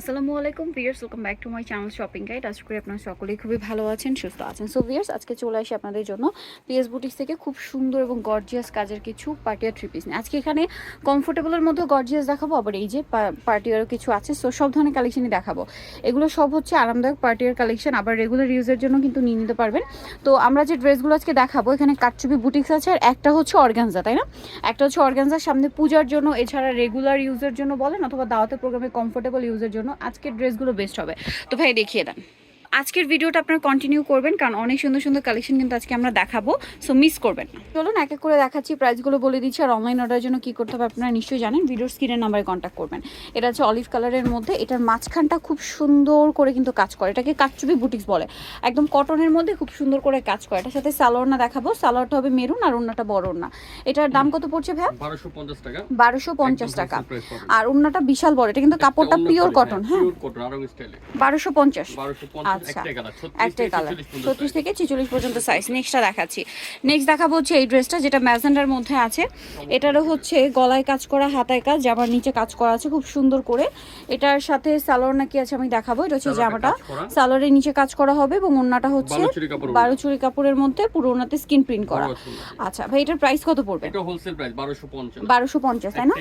আসসালামু আলাইকুম viewers welcome back to my channel shopping guide আশা করি আপনারা সকলেই খুবই ভালো আছেন, সুস্থ আছেন। সো ভিয়ার্স আজকে চলে আসি আপনাদের জন্য পিএস বুটিক্স থেকে খুব সুন্দর এবং গর্জিয়াস কাজের কিছু পার্টিয়ার থ্রি পিস আজকে এখানে কমফোর্টেবলের মধ্যে গর্জিয়াস দেখাবো, আবার এই যে পার্টিয়ারও কিছু আছে সো সব ধরনের কালেকশনই দেখাবো। এগুলো সব হচ্ছে আরামদায়ক পার্টিয়ার কালেকশন আবার রেগুলার ইউজের জন্য কিন্তু নিয়ে নিতে পারবেন। তো আমরা যে ড্রেসগুলো আজকে দেখাবো, এখানে কাটচুপি বুটিক্স আছে, আর একটা হচ্ছে অর্গানজা তাই না? একটা হচ্ছে অর্গানজার সামনে পূজার জন্য, এছাড়া রেগুলার ইউজের জন্য বলেন, অথবা দাওয়াতের প্রোগ্রামে কমফোর্টেবল ইউজের জন্য আজকের ড্রেসগুলো বেস্ট হবে। তো ভাই দেখিয়ে দেন। আজকের ভিডিওটা আপনারা কন্টিনিউ করবেন কারণ অনেক সুন্দর সুন্দর কালেকশন কিন্তু আজকে আমরা দেখাবো সো মিস করবেন না। চলুন এক এক করে দেখাচ্ছি প্রাইসগুলো বলে দিচ্ছি আর অনলাইন অর্ডারের জন্য কী করতে হবে আপনারা নিশ্চয়ই জানেন ভিডিওর স্ক্রিনের নাম্বারে কন্ট্যাক্ট করবেন। এটা হচ্ছে অলিভ কালারের মধ্যে এটার মাঝখানটা খুব সুন্দর করে কিন্তু কাজ করে এটাকে কাচচুপি বুটিক্স বলে। একদম কটনের মধ্যে খুব সুন্দর করে কাজ করে এটার সাথে সালোয়ারনা দেখাবো সালোয়ারটা হবে মেরুন আর ওন্নাটা বড় ওন্না এটার দাম কত পড়ছে ভাইয়া? বারোশো পঞ্চাশ টাকা। আর ওন্নাটা বিশাল বড় এটা কিন্তু কাপড়টা পিওর কটন হ্যাঁ। বারোশো পঞ্চাশ। 1250 আচ্ছা। একটাই colour, 36 একটাই থেকে কালার 46 ছত্রিশ থেকে ছেচল্লিশ পর্যন্ত সাইজ নেক্সটটা দেখাচ্ছি। নেক্সট দেখাবো হচ্ছে এই ড্রেসটা যেটা ম্যাজেন্ডার মধ্যে আছে। এটারও হচ্ছে গলায় কাজ করা হাতায় কাজ জামার নিচে কাজ করা আছে খুব সুন্দর করে। এটার সাথে সালোয়ার নাকি আছে আমি দেখাবো। এটা হচ্ছে জামাটা। সালোয়ারের নিচে কাজ করা হবে এবং ওন্নাটা হচ্ছে বালুচরী বারো চুরি কাপড়ের মধ্যে পুরো ওনাতে স্কিন প্রিন্ট করা। আচ্ছা ভাই এটার প্রাইস কত পড়বে? এটা হোলসেল প্রাইস বারোশো পঞ্চাশ। তাই না।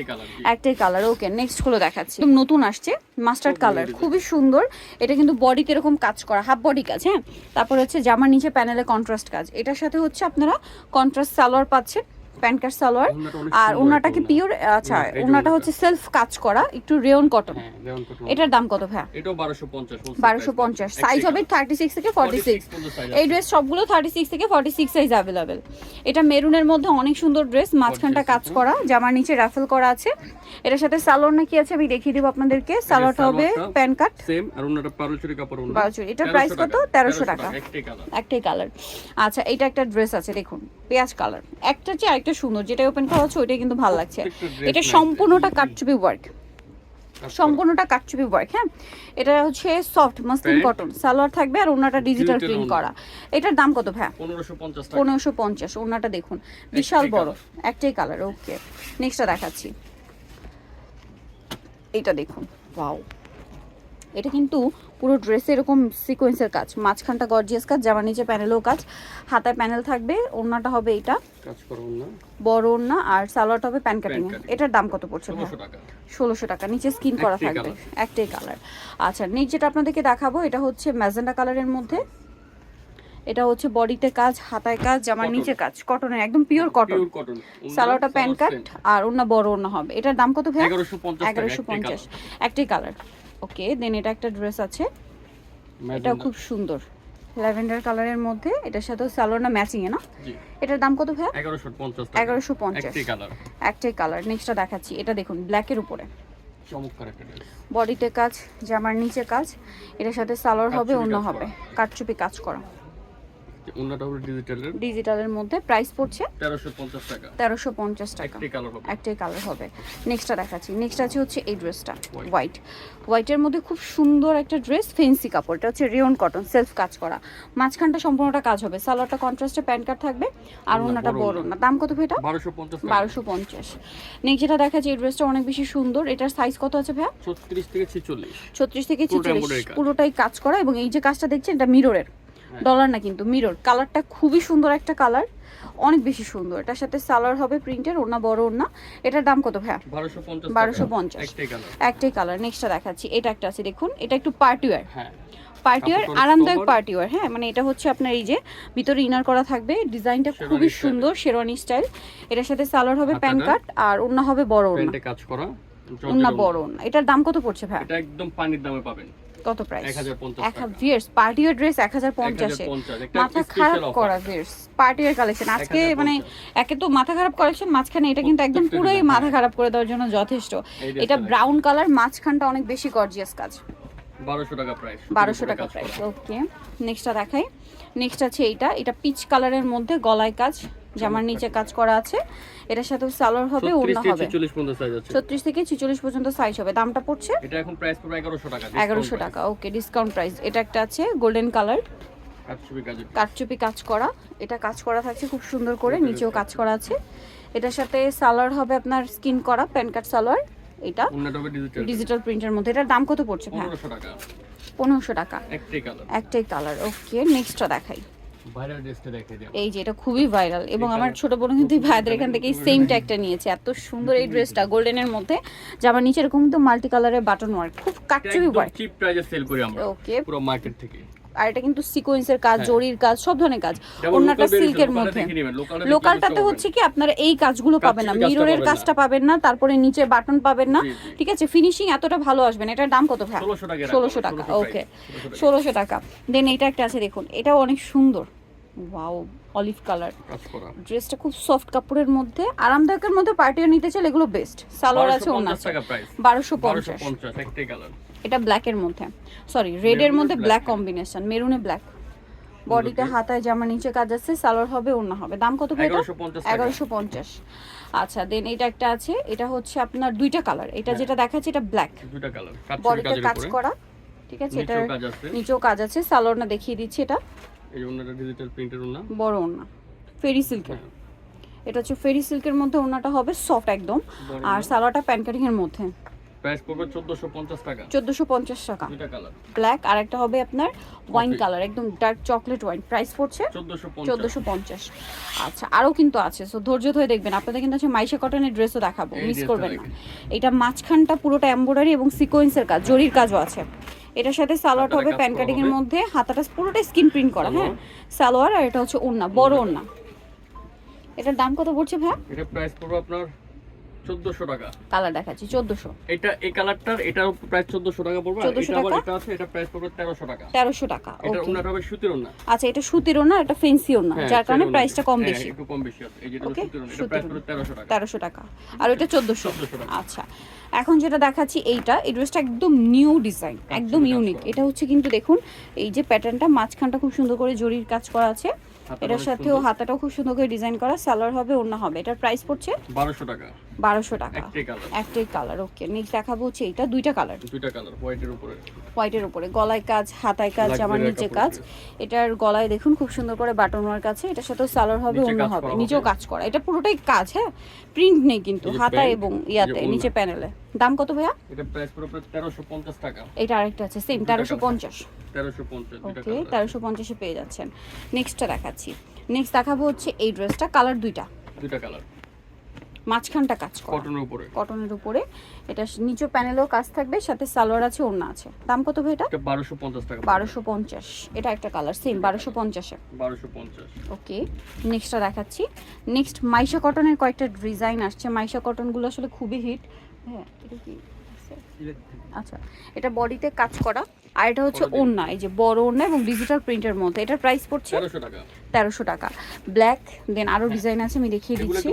একটাই কালার ওকে নেক্সটগুলো দেখাচ্ছি। নতুন আসছে মাস্টার্ড কালার খুবই সুন্দর। এটা কিন্তু বডিতে এরকম কাজ করা হাফ বডি কাজ হ্যাঁ? তারপর হচ্ছে জামার নিচে প্যানেলে কন্ট্রাস্ট কাজ। এটার সাথে হচ্ছে আপনারা কন্ট্রাস্ট সালোয়ার পাচ্ছেন। Pant cut salwar. আর সুন্দর ওনাটা কি পিওর আচ্ছা হুম, এই যে ওনাটা হচ্ছে সেলফ কাজ করা একটু রেয়ন কটন হ্যাঁ। এটার দাম কত ভাইয়া? এটাও বারোশো পঞ্চাশ wholesale বারোশো price পঞ্চাশ। পাবেন। সাইজ হবে colour। থার্টি সিক্স থেকে ফর্টি 46 সিক্স এই ড্রেস সবগুলো থার্টি সিক্স থেকে ফর্টি সিক্স সাইজ অ্যাভেলেবেল এটা মেরুনের মধ্যে অনেক সুন্দর ড্রেস মাঝখানটা কাজ করা জামার নিচে রাফেল করা আছে। এটার সাথে সালোয়ার নাকি আছে? আমি দেখিয়ে দিব আপনাদেরকে। সালোয়ারটা হবে প্যান কাট। Same, আর ওড়নাটা বালুচরী কাপড় ওড়না। বালুচরী। এটার প্রাইস কত? 1300 টাকা। একটাই colour। একটাই কালার আচ্ছা এটা একটা ড্রেস আছে দেখুন। পেঁয়াজ কালার একটা চেয়ে আরেকটা সুন্দর। যেটা ওপেন করা হচ্ছে ওইটাই কিন্তু ভালো লাগছে। এটা সম্পূর্ণটা। কাটচুপি ওয়ার্ক করা। সম্পূর্ণটা কাটচুপি ওয়ার্ক হ্যাঁ? এটা হচ্ছে সফট মাসলিন কটন সালোয়ার থাকবে আর ওনাটা ডিজিটাল প্রিন্ট করা। এটার দাম কত ভাই 1550 টাকা। পনেরোশো পঞ্চাশ ওনাটা দেখুন। বিশাল বড়। একটাই কালার ওকে নেক্সটটা দেখাচ্ছি। এটা দেখুন। ওয়াও এটা কিন্তু পুরো ড্রেসে এরকম সিকোয়েন্সের কাজ। মাঝখানটা গর্জিয়াস কাজ জামার নিচে প্যানেলও কাজ। হাতায় প্যানেল থাকবে ওড়নাটা হবে এটা বড় ওড়না আর সালোয়ারটা হবে প্যান কাটিং এটার দাম কত পড়ছে ভাই ষোলোশো টাকা। নিচে স্কিন করা থাকবে। একটাই কালার আচ্ছা নেক্সট যেটা আপনাদেরকে দেখাবো এটা হচ্ছে ম্যাজেন্ডা কালারের মধ্যে। এটা হচ্ছে বডিতে কাজ হাতায় কাজ জামার নিচে কাজ। কটনের একদম পিওর কটন সালোয়ারটা প্যান কাট আর ওনা বড় ওনা হবে। এটার দাম কত ভাই এগারোশো পঞ্চাশ একটাই কালার ওকে দেন এটা একটা ড্রেস আছে। এটাও খুব সুন্দর। ল্যাভেন্ডার কালারের মধ্যে এটার সাথে সালোয়ারটা ম্যাচিং এ না? জি, এটার দাম কত ভাই 1150 টাকা। এগারোশো পঞ্চাশ। একটাই colour। একটাই কালার নেক্সটটা দেখাচ্ছি। এটা দেখুন ব্ল্যাক এর উপরে। চমৎকার একটা। বডিতে কাজ জামার নিচে কাজ। এটার সাথে সালোয়ার হবে অন্য হবে। কাটচুপি কাজ করা। হলো ডিজিটালের? ডিজিটালের মধ্যে প্রাইস পড়ছে 1350 টাকা। তেরোশো পঞ্চাশ টাকা। একটাই কালার হবে। একটাই কালার হবে। নেক্সটটা দেখাচ্ছি। নেক্সট আছে হচ্ছে এই ড্রেসটা হোয়াইট হোয়াইটের মধ্যে খুব সুন্দর একটা ড্রেস ফেন্সি কাপড়। এটা হচ্ছে রিয়ন কটন সেলফ কাজ করা। মাঝখানটা সম্পূর্ণটা কাজ হবে। সালোয়ারটা কন্ট্রাস্টে প্যান্ট কার্ড থাকবে আর ওড়না ওনাটা বড় না। দাম কত ভাই এটা? 1250 টাকা। বারোশো পঞ্চাশ। নেক্সট যেটা দেখাচ্ছি এই ড্রেসটা অনেক বেশি সুন্দর। এটার সাইজ কত আছে ভাইয়া? 36 থেকে 46 ছত্রিশ থেকে পুরোটা ছেচল্লিশ। embroidery কাজ। পুরোটাই কাজ করা এবং এই যে কাজটা দেখছেন এটা মিররের। ডলার না কিন্তু মিরর কালারটা খুবই সুন্দর একটা কালার অনেক বেশি সুন্দর। এটার সাথে সালোয়ার হবে প্রিন্টের ওড়না বড় ওড়না। এটার দাম কত ভাইয়া? বারোশো পঞ্চাশ একটাই কালার নেক্সটটা দেখাচ্ছি। এটা একটা আছে দেখুন। এটা একটু হ্যাঁ। পার্টি ওয়্যার কাপড়টা আরামদায়ক sober। পার্টি ওয়্যার হ্যাঁ। মানে এটা হচ্ছে আপনার এই যে ভিতরে ইনার করা থাকবে। ডিজাইনটা খুবই সুন্দর শেরওয়ানি স্টাইল এটার সাথে সালোয়ার হবে হাতাটা? কাট আর ওড়না হবে বড় প্যান্টে কাজ করা। ওড়না। বড় ওড়না। এটার দাম কত পড়ছে ভাই এটা একদম পানির দামে পাবেন। কত প্রাইস 1050 এক টাকা। ভিয়ার্স পার্টি ওয়্যার ড্রেস এক হাজার পঞ্চাশে। 1050 একটা মাথা খারাপ করা ভিয়ার্স পার্টি ওয়্যার কালেকশন আজকে মানে একে তো মাথা খারাপ কালেকশন মাঝখানে এটা কিন্তু একদম পুরোই মাথা। খারাপ করে দেওয়ার জন্য যথেষ্ট। এটা ব্রাউন কালার মাঝখানটা অনেক বেশি গর্জিয়াস কাজ। 1200 টাকা প্রাইস বারোশো টাকা প্রাইস ওকে নেক্সটটা দেখাই। নেক্সট আছে এইটা। এটা পিচ কালারের মধ্যে গলায় কাজ। জামার নিচে কাজ করা আছে এটার সাথে সালোয়ার হবে 36 ওড়না হবে। 46 পর্যন্ত সাইজ আছে। ছত্রিশ থেকে ছিচল্লিশ পর্যন্ত সাইজ হবে। দামটা পড়ছে? এটা এখন প্রাইস পড়বে 1100 টাকা এগারোশো টাকা ওকে ডিসকাউন্ট প্রাইস এটা একটা আছে গোল্ডেন কালার কাটচুপি কাজ করা। এটা কাজ করা থাকছে খুব সুন্দর করে নিচেও কাজ করা আছে। এটার সাথে সালোয়ার হবে আপনার স্কিন করা প্যান কাট সালোয়ার এটা। ডিজিটাল প্রিন্টের মধ্যে। এটার দাম কত পড়ছে ভাই? পনেরোশো টাকা। পনেরোশো টাকা। একটাই কালার একটাই কালার ওকে নেক্সটটা দেখাই। ভাইরাল ড্রেসটা দেখে দিও এই যে এটা খুবই ভাইরাল এবং আমার ছোট বোন কিন্তু ভাইদের এখান থেকে সেম ট্যাগটা নিয়েছে। এত সুন্দর এই ড্রেসটা গোল্ডেনের মধ্যে জামার নিচে এরকম কিন্তু মাল্টি কালারের বাটন ওয়ার্ক খুব কাটচুপি ওয়ার্ক চিপ প্রাইসে সেল করি আমরা ওকে পুরো মার্কেট থেকে। আর এটা কিন্তু সিকোয়েন্সের কাজ হ্যাঁ। জরির কাজ সব ধরনের কাজ অন্যটা সিল্কের মধ্যে। লোকালটাতে হচ্ছে কি আপনারা এই কাজগুলো পাবেন না মিররের কাজটা পাবেন না তারপরে নিচে বাটন পাবেন না। ঠিক আছে ফিনিশিং এতটা ভালো আসবে না এটার দাম কত ভাই? 1600 টাকা রাখব, ষোলোশো টাকা ওকে price, 1600 টাকা। ষোলোশো টাকা। দেন এটা একটা আছে দেখুন এটাও অনেক সুন্দর। ওয়াও অলিভ কালার ড্রেসটা খুব সফট কাপড়ের মধ্যে আরামদায়কের মধ্যে পার্টিও নিতে চাইলে এগুলো বেস্ট সালোয়ার আছে অন্য 1250 আছে বারোশো পঞ্চাশ। 1250 একটাই কালার এটা ব্ল্যাকের মধ্যে। সরি রেডের মধ্যে ব্ল্যাক কম্বিনেশন মেরুনে ব্ল্যাক বডিতে হাতায় জামা নিচে কাজ আছে সালোয়ার হবে অন্য হবে। দাম কত ভাই এটা? 1150 টাকা। এগারোশো পঞ্চাশ। আচ্ছা দেন এটা একটা আছে এটা হচ্ছে আপনার দুইটা কালার এটা হ্যাঁ। যেটা দেখাচ্ছে এটা ব্ল্যাক দুইটা কালার বডিতে কাজ করা ঠিক আছে? এটার আছে। নিচেও কাজ আছে সালোয়ার না দেখিয়ে দিচ্ছি এটা। এই ওনাটা ডিজিটাল প্রিন্টের ওনা বড় ওড়না। ফেরি সিল্কের এটা হচ্ছে ফেরি সিল্কের মধ্যে ওড়নাটা হবে সফট একদম। আর সালোয়ারটা প্যান কাটিং এর মধ্যে। প্রাইস পড়বে 1450 টাকা। কালার ব্ল্যাক আর একটা হবে আপনার ওয়াইন কালার একদম ডার্ক চকলেট ওয়াইন প্রাইস পড়ছে 1450 চোদ্দোশো পঞ্চাশ। আচ্ছা কিন্তু আছে। সো ধৈর্য ধরে দেখবেন আপনাদের কিন্তু আছে মাইশা কটনের ড্রেসও দেখাবো। মিস করবেন না। এটা মাঝখানটা পুরোটা এমব্রয়ডারি এবং সিকোয়েন্সের কাজ জরির কাজও আছে। এটার সাথে সালোয়ারটা হবে প্যান কাটিং এর মধ্যে। হাতাটা পুরোটা স্কিন প্রিন্ট করা হ্যাঁ? সালোয়ার আর এটা হচ্ছে ওড়না বড় ওড়না। এটার দাম কত পড়ছে ভাই? এটা প্রাইস পড়বে আপনার 1400 টাকা। কালার দেখাচ্ছি চোদ্দোশো। এটা এই কালারটার এটার প্রাইস 1400 টাকা পড়বে আর এটা আবার এটা আছে এটা প্রাইস পড়বে 1300 টাকা। তেরোশো টাকা এটা ওনাটা হবে সুতির ওনা আচ্ছা এটা সুতির ওড়না এটা ফেন্সি ওড়না হ্যাঁ, যার কারণে প্রাইসটা কম হ্যাঁ, বেশি। একটু কম বেশি আছে। এই সুতির ওনা এটা প্রাইস পড়বে 1300 টাকা। তেরোশো টাকা। আর চোদ্দোশো। 1400 আচ্ছা এখন যেটা দেখাচ্ছি এইটা এই ড্রেসটা একদম নিউ ডিজাইন একদম ইউনিক এটা হচ্ছে কিন্তু দেখুন এই যে প্যাটার্নটা মাঝখানটা খুব সুন্দর করে জরির কাজ করা আছে। এটার সাথেও। হাতাটাও খুব সুন্দর করে ডিজাইন করা সালোয়ার হবে অন্য হবে। এটার প্রাইস পড়ছে 1200 টাকা। বারোশো টাকা। একটাই কালার ওকে নেক্সট দেখাবো হচ্ছে এইটা দুইটা কালার দুইটা কালার হোয়াইটের উপরে। হোয়াইটের উপরে। গলায় কাজ হাতায় কাজ আমার নিচে কাজ। এটার গলায় দেখুন খুব সুন্দর করে বাটন ওয়ার্ক আছে। এটার সাথেও সালোয়ার হবে অন্য হবে। নিচেও কাজ করা। এটা পুরোটাই কাজ হ্যাঁ? প্রিন্ট নেই কিন্তু হাতা এবং ইয়াতে নিচে প্যানেলে দাম কত ভাইয়া? এটা প্রাইস পড়বে 1350 টাকা। এটা আরেকটা আছে সেম দুইটা তেরোশো colour। পঞ্চাশ 1350 দুইটা ওকে কালার তেরোশো পঞ্চাশে পেয়ে যাচ্ছেন। নেক্সটটা দেখাচ্ছি। নেক্সট দেখাবো হচ্ছে এই ড্রেসটা কালার দুইটা। দুইটা কালার মাঝখানটা কাজ করা। কটনের উপরে। কটনের উপরে। এটা নিচে প্যানেলও কাজ থাকবে সাথে সালোয়ার আছে ওড়না আছে। দাম কত ভাই এটা? এটা 1250 টাকা। বারোশো পঞ্চাশ। এটা একটা কালার সেম বারোশো পঞ্চাশে। 1250 ওকে নেক্সটটা দেখাচ্ছি। নেক্সট মাইশা কটনের কয়েকটা ডিজাইন আসছে। মাইশা কটনগুলো আসলে খুবই হিট হ্যাঁ এটা কি? আচ্ছা এটা বডিতে কাজ করা আর এটা হচ্ছে ওড়না এই যে বড় ওড়না এবং ডিজিটাল প্রিন্টের মধ্যে। এটার প্রাইস পড়ছে তেরোশো টাকা। ব্ল্যাক দেন আরও ডিজাইন আছে আমি দেখিয়ে দিচ্ছি।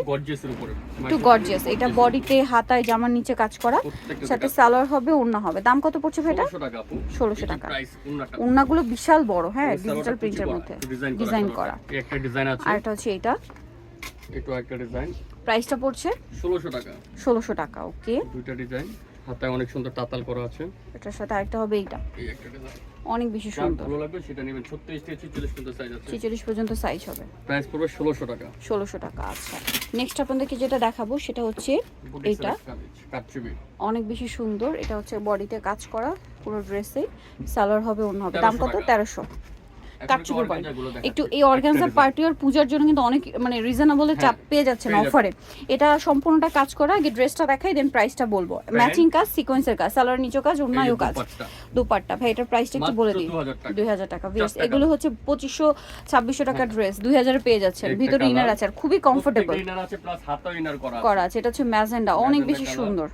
একটু গর্জিয়াস এটা বডিতে হাতায় জামার নিচে কাজ করা। সাথে সালোয়ার হবে ওড়না হবে। দাম কত পড়ছে ভাই এটা? 1600 টাকা আপু। 1600 টাকা। প্রাইস উন্নাটা ওড়নাগুলো বিশাল বড় হ্যাঁ ডিজিটাল প্রিন্টের মধ্যে। ডিজাইন করা আর এটা হচ্ছে এটা এটা একটা ডিজাইন প্রাইসটা পড়ছে 1600 টাকা। ষোলোশো টাকা ওকে দুইটা ডিজাইন হাতায় অনেক সুন্দর তাতাল করা আছে। এটার সাথে আরেকটা হবে এইটা। এই একটা অনেক বেশি সুন্দর। ভালো লাগবে সেটা নেবেন 36 থেকে 46 পর্যন্ত সাইজ আছে। 46 পর্যন্ত সাইজ হবে। প্রাইস পড়বে 1600 টাকা। 1600 টাকা আচ্ছা। নেক্সট আপনাদেরকে যেটা দেখাবো সেটা হচ্ছে এটা। অনেক বেশি সুন্দর। এটা হচ্ছে বডিতে কাজ করা পুরো ড্রেসে সালোয়ার হবে অন্য হবে। দাম কত? 1300 কাটচুপের পয়েন্ট একটু এই অর্গানজার পার্টি আর পূজার জন্য কিন্তু অনেক মানে রিজনেবলে চাপ পেয়ে যাচ্ছেন অফারে এটা সম্পূর্ণটা কাজ করা আগে ড্রেসটা দেখাই দেন প্রাইসটা বলব। ম্যাচিং কাজ সিকোয়েন্সের কাজ সালোয়ার নিচো কাজ ওড়নায়ও কাজ। দুপাট্টা। ভাই এটার প্রাইসটা একটু বলে দিই। দুই হাজার টাকা। ভিউস এগুলো হচ্ছে পঁচিশশো ছাব্বিশশো টাকা ড্রেস দুই হাজারে পেয়ে যাচ্ছেন। ভিতরে ইনার আছে আর খুবই কমফোর্টেবল করা আছে। এটা হচ্ছে ম্যাজেন্ডা অনেক বেশি সুন্দর।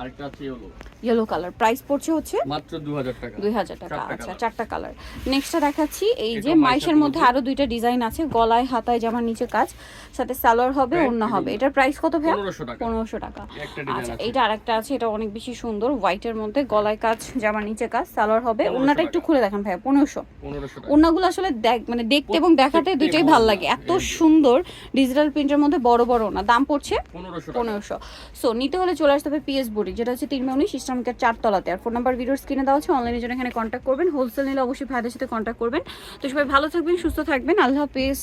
আরেকটা আছে হলো ইয়েলো কালার প্রাইস পড়ছে হচ্ছে মাত্র 2000 টাকা। দুই হাজার টাকা আচ্ছা চারটা কালার নেক্সটটা দেখাচ্ছি এই যে মাইশের মধ্যে। আরও দুইটা ডিজাইন আছে গলায় হাতায় জামার নিচে কাজ। সাথে সালোয়ার হবে অন্য হবে। এটার প্রাইস কত ভাইয়া? 1500 টাকা। পনেরোশো টাকা। আচ্ছা এইটা আরেকটা আছে এটা অনেক বেশি সুন্দর। হোয়াইটের মধ্যে গলায় কাজ জামার নিচে কাজ সালোয়ার হবে। 1500 ওনাটা একটু খুলে দেখেন পনেরোশো। 1500 টাকা। ওনাগুলো আসলে দেখ মানে দেখতে এবং দেখাতে দুইটাই ভালো লাগে। এত সুন্দর ডিজিটাল প্রিন্টের মধ্যে বড় বড় ওনা দাম পড়ছে 1500 টাকা। পনেরোশো। সো নিতে হলে চলে আসতে হবে পিএস বুড়ি যেটা হচ্ছে তিন উনিশ ইসলামিকের চারতলাতে। আর ফোন নাম্বার ভিডিওর স্ক্রিনে দেওয়া আছে অনলাইনে জন্য এখানে কন্ট্যাক্ট করবেন। হোলসেল নিলে অবশ্যই ভাইদের সাথে কন্ট্যাক্ট করবেন। তো সবাই ভালো থাকবেন, সুস্থ থাকবেন। আল্লাহ হাফিজ।